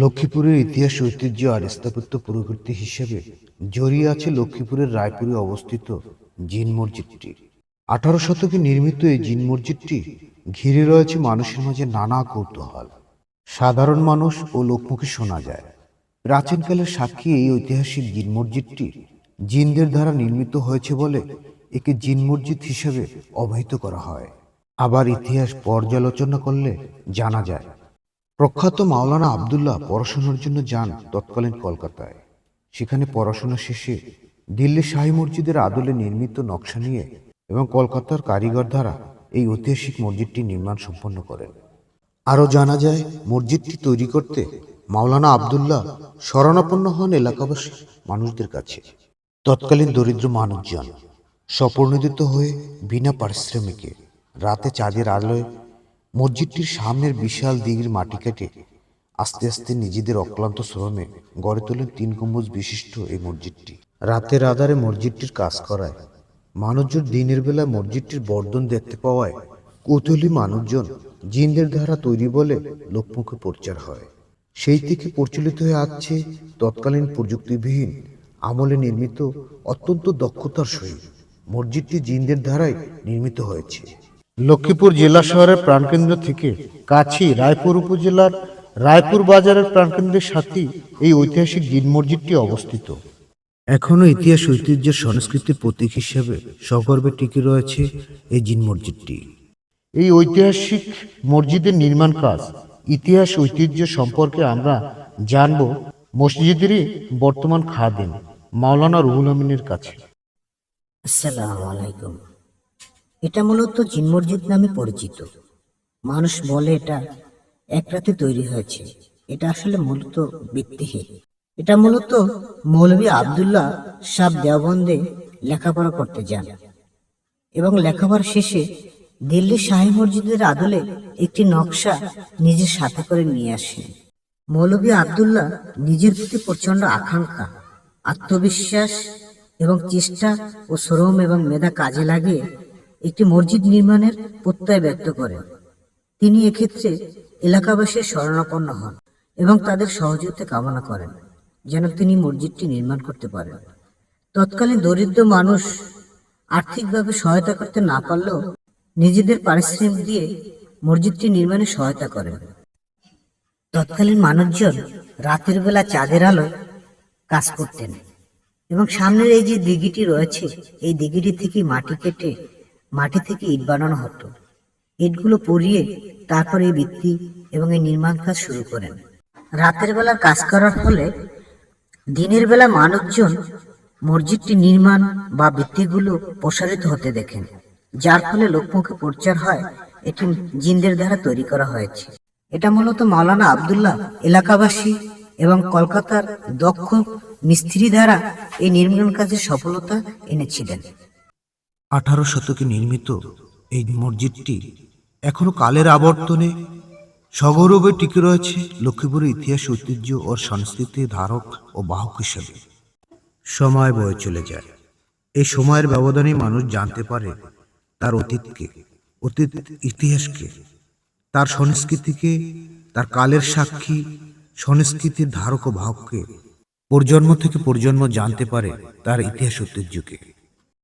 লক্ষ্মীপুরের ইতিহাস ঐতিহ্য আর স্থাপত্য প্রকৃতি হিসেবে জড়িয়ে আছে লক্ষ্মীপুরের রায়পুরে অবস্থিত জিন মসজিদটি। আঠারো শতকে নির্মিত এই জিন মসজিদটি ঘিরে রয়েছে মানুষের মাঝে নানা কৌতূহল। সাধারণ মানুষ ও লোকমুখে শোনা যায়। প্রাচীনকালের সাক্ষী এই ঐতিহাসিক জিন মসজিদটি জিনদের দ্বারা নির্মিত হয়েছে বলে একে জিন মসজিদ হিসেবে অবহিত করা হয়। আবার ইতিহাস পর্যালোচনা করলে জানা যায় প্রখ্যাত মাওলানা আবদুল্লাহ পড়াশোনার জন্য যান তৎকালীন কলকাতায়। সেখানে পড়াশোনা শেষে দিল্লি শাহী মসজিদের আদলে নির্মিত নকশা নিয়ে এবং কলকাতার কারিগর দ্বারা এই ঐতিহাসিক মসজিদটি নির্মাণ সম্পন্ন করেন। আরও জানা যায়, মসজিদটি তৈরি করতে মাওলানা আবদুল্লাহ শরণাপন্ন হন এলাকাবাসী মানুষদের কাছে। তৎকালীন দরিদ্র মানুষজন স্বপরিণোদিত হয়ে বিনা পারিশ্রমিকে রাতে চাঁদের আলোয় মসজিদটির সামনের বিশাল দিঘির মাটি কেটে আস্তে আস্তে নিজেদের অক্লান্ত শ্রমে গড়ে তোলেন তিন গম্বুজ বিশিষ্ট এই মসজিদটি। রাতের আধারে মসজিদটির কাজ করায়। মানুষজন দিনের বেলা মসজিদটির বর্ধন দেখতে পাওয়ায় কৌতূহলী মানুষজন জিনদের দ্বারা তৈরি বলে লোকমুখে প্রচার হয়। সেই থেকে প্রচলিত হয়ে আসছে তৎকালীন প্রযুক্তিবিহীন, আমলে নির্মিত, অত্যন্ত দক্ষতার সহিত মসজিদটি জিনদের দ্বারাই নির্মিত হয়েছে। লক্ষ্মীপুর জেলা শহরের প্রাণকেন্দ্র থেকে কাছি রায়পুর উপজেলার রায়পুর বাজারের প্রাণকেন্দ্রের সাথেই এই ঐতিহাসিক জিন মসজিদটি অবস্থিত। এখনও ইতিহাস ঐতিহ্যের সংস্কৃতির প্রতীক হিসেবে সগর্বে টিকে রয়েছে এই জিন মসজিদটি। এই ঐতিহাসিক মসজিদের নির্মাণ কাজ ইতিহাস ঐতিহ্য সম্পর্কে আমরা জানব মসজিদেরই বর্তমান খাদেম মাওলানা রুহুল আমিনের কাছে। আসসালামু আলাইকুম। এটা মূলত জিন মসজিদ নামে পরিচিত। মানুষ বলে এটা এক রাতে তৈরি হয়েছে। এটা আসলে মূলত ভিত্তিহীন। এটা মূলত মৌলভী আবদুল্লাহ সাহ দেওবন্দে লেখাপড়া করতে যান এবং লেখাপড়া শেষে দিল্লি শাহী মসজিদের আদলে একটি নকশা নিজের সাথে করে নিয়ে আসেন। মৌলভী আবদুল্লাহ নিজের প্রতি প্রচণ্ড আকাঙ্ক্ষা, আত্মবিশ্বাস এবং চেষ্টা ও শ্রম এবং মেধা কাজে লাগিয়ে একটি মসজিদ নির্মাণের প্রত্যয় ব্যক্ত করেন। তিনি এক্ষেত্রে এলাকাবাসীর শরণাপন্ন হন এবং তাদের সহযোগিতা কামনা করেন যেন তিনি মসজিদটি নির্মাণ করতে পারেন। তৎকালীন দরিদ্র মানুষ আর্থিকভাবে সহায়তা করতে না পারলেও নিজেদের পারিশ্রমিক দিয়ে মসজিদটি নির্মাণে সহায়তা করেন। তৎকালীন মানুষজন রাতের বেলা চাঁদের আলো কাজ করতেন এবং সামনের এই যে দিঘিটি রয়েছে, এই দিঘিটি থেকে মাটি কেটে মাটি থেকে ইট বানানো হতো। ইটগুলো পরিয়ে তারপরে এই ভিত্তি এবং এই নির্মাণ কাজ শুরু করেন। রাতের বেলা কাজ করার ফলে দিনের বেলা মানুষজন মসজিদটি নির্মাণ বা ভিত্তিগুলো প্রসারিত হতে দেখেন, যার ফলে লোকমুখে প্রচার হয়, এটি জিনদের দ্বারা তৈরি করা হয়েছে। এটা মূলত মাওলানা আবদুল্লাহ এলাকাবাসী এবং কলকাতার দক্ষ মিস্ত্রি দ্বারা এই নির্মাণ কাজে সফলতা এনেছিলেন। আঠারো শতকে নির্মিত এই মসজিদটি এখনও কালের আবর্তনে। সগৌরবে টিকে রয়েছে লক্ষ্মীপুরের ইতিহাস, ঐতিহ্য ও সংস্কৃতির ধারক ও বাহক হিসেবে। সময় বয়ে চলে যায়। এই সময়ের ব্যবধানে মানুষ জানতে পারে তার অতীতকে, অতীত ইতিহাসকে, তার সংস্কৃতিকে, তার কালের সাক্ষী, সংস্কৃতির ধারক ও বাহককে। প্রজন্ম থেকে প্রজন্ম জানতে পারে তার ইতিহাস, ঐতিহ্যকে।